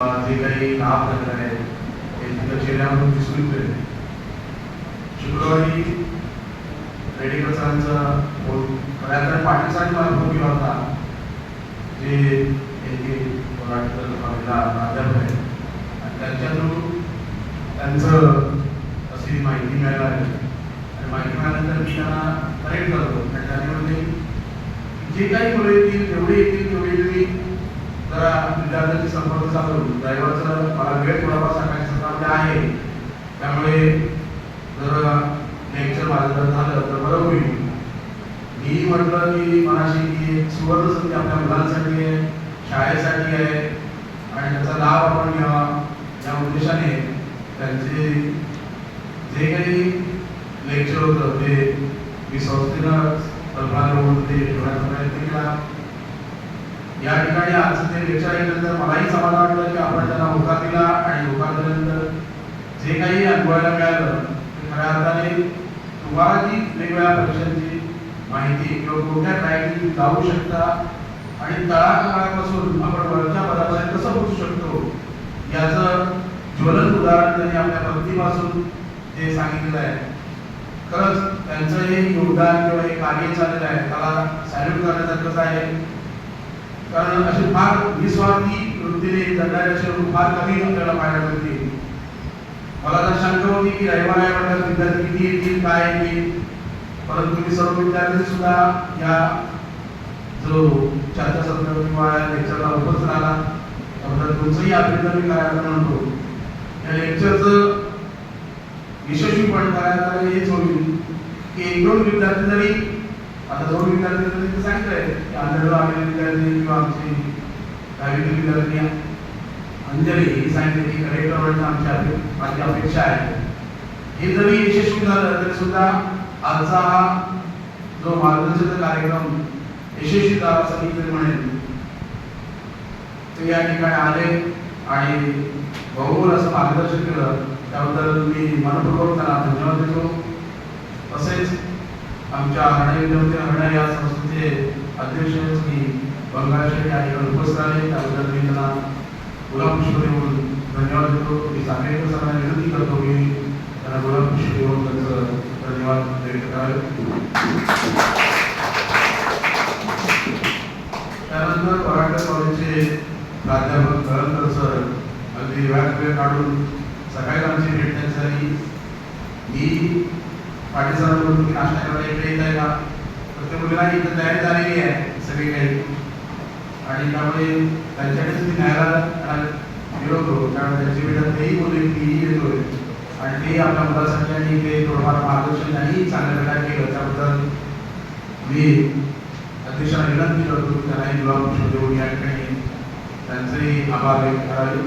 जे काही लाभ झालेले आहेत ते तिथं चेहऱ्यावरून दिसून येते शुक्रवारी रेडेकर सरांचा फोन खऱ्या वेळा पाटील सरांनी मला फोन केला होता जे एक मराठीकर कॉलेजला प्राध्यापक आहे. आणि त्यांच्या थ्रू त्यांचं अशी माहिती मिळायला लागली. आणि माहिती मिळाल्यानंतर मी त्यांना कनेक्ट करतो. आणि त्याने म्हणजे जे काही मुलं येतील जेवढे येतील तेवढे तुम्ही जरा विद्यार्थ्यांची संपर्क चालू ड्रायव्हरचं मला वेळ थोडाफार सांगायचं काम आहे. त्यामुळे जर लेक्चर माझं जर झालं तर बरं होईल. मी म्हटलं की मनाशी की सुवर्ण संधी आपल्या मुलांसाठी आहे शाळेसाठी आहे आणि त्याचा लाभ आपण घ्यावा. या उद्देशाने त्यांचे जे काही लेक्चर होतं ते मी संस्थेनं कल्पना होऊन ते ठेवण्याचा प्रयत्न केला. या ठिकाणी आजचं ते लेक्चर ऐकल्यानंतर मलाही समाधान वाटलं की आपण त्यांना होकार दिला आणि होकार दिल्यानंतर जे काही अनुभवायला मिळालं ते खऱ्या अर्थाने तुम्हाला जी वेगवेगळ्या परीक्षांची माहिती किंवा कोणत्या ट्रॅकने जाऊ शकता आणि तळागाळापासून आपण वरच्या पदापर्यंत कसं पोहोचू शकतो याचं ज्वलंत उदाहरण त्यांनी आपल्या भक्तीपासून जे सांगितलेलं आहे. खरंच त्यांचं हे योगदान किंवा हे कार्य चाललेलं आहे त्याला सॅल्यूट करण्यासारखंच आहे. कारण असे फार निस्वार्थी वृत्तीने जगणारे असे लोक फार कमी आपल्याला पाहायला मिळतील. मला तर शंका होती की रविवार आहे म्हणतात विद्यार्थी किती येतील काय येतील? परंतु मी सर्व विद्यार्थी सुद्धा या जो चर्चासत्र किंवा लेक्चरला उपस्थित राहिला. त्याबद्दल तुमचंही अभिनंदन मी करायला म्हणतो या लेक्चरचं यशस्वीपण करायला हेच होईल की एक दोन विद्यार्थी जरी आता दोन विद्यार्थी जरी सांगितलंय. की आंधळं आलेले विद्यार्थी किंवा आमची दहावीतील विद्यार्थी अंजली ही सांगितले की कलेक्टर होण्याची आमच्या माझी अपेक्षा आहे. हे जरी यशस्वी झालं तरी सुद्धा आजचा हा जो मार्गदर्शक कार्यक्रम यशस्वी झाला असं मी तरी म्हणेन. ते या ठिकाणी आले आणि बहुमोल असं मार्गदर्शन केलं. त्याबद्दल मी मनपूर्वक त्यांना धन्यवाद देतो. तसेच आमच्या हरणे विद्यार्थी हरणे या संस्थेचे अध्यक्ष श्री बंगालशेठ या ठिकाणी उपस्थित आले त्याबद्दल मी त्यांना गुलाबपुष्प देऊन धन्यवाद देतो. मी साखरेकर सरांना विनंती करतो की त्यांना गुलाबपुष्प देऊन त्यांचं धन्यवाद व्यक्त करावे. त्यानंतर मराठा कॉलेजचे प्राध्यापक कळंकर सर अगदी वेळात वेळ काढून सकाळी आमची भेट त्यांची झाली मी पाटील सर बोलतो की नाश्ता करायला इकडे येत आहे का तर त्या मुलीला इथं तयारी झालेली आहे सगळी काही. आणि त्यामुळे त्यांच्याकडेच मी न्यायाला गेलो होतो. त्यामुळे त्यांची भेट तेही बोलले की मीही येतोय आणि तेही आपल्या मुलासाठी आणि ते थोडंफार मार्गदर्शन नाही चांगल्या प्रकारे केलं. त्याबद्दल मी अतिशय विनंती करतो त्यांनाही गुलाब देऊन या ठिकाणी त्यांचेही आभार व्यक्त करावे.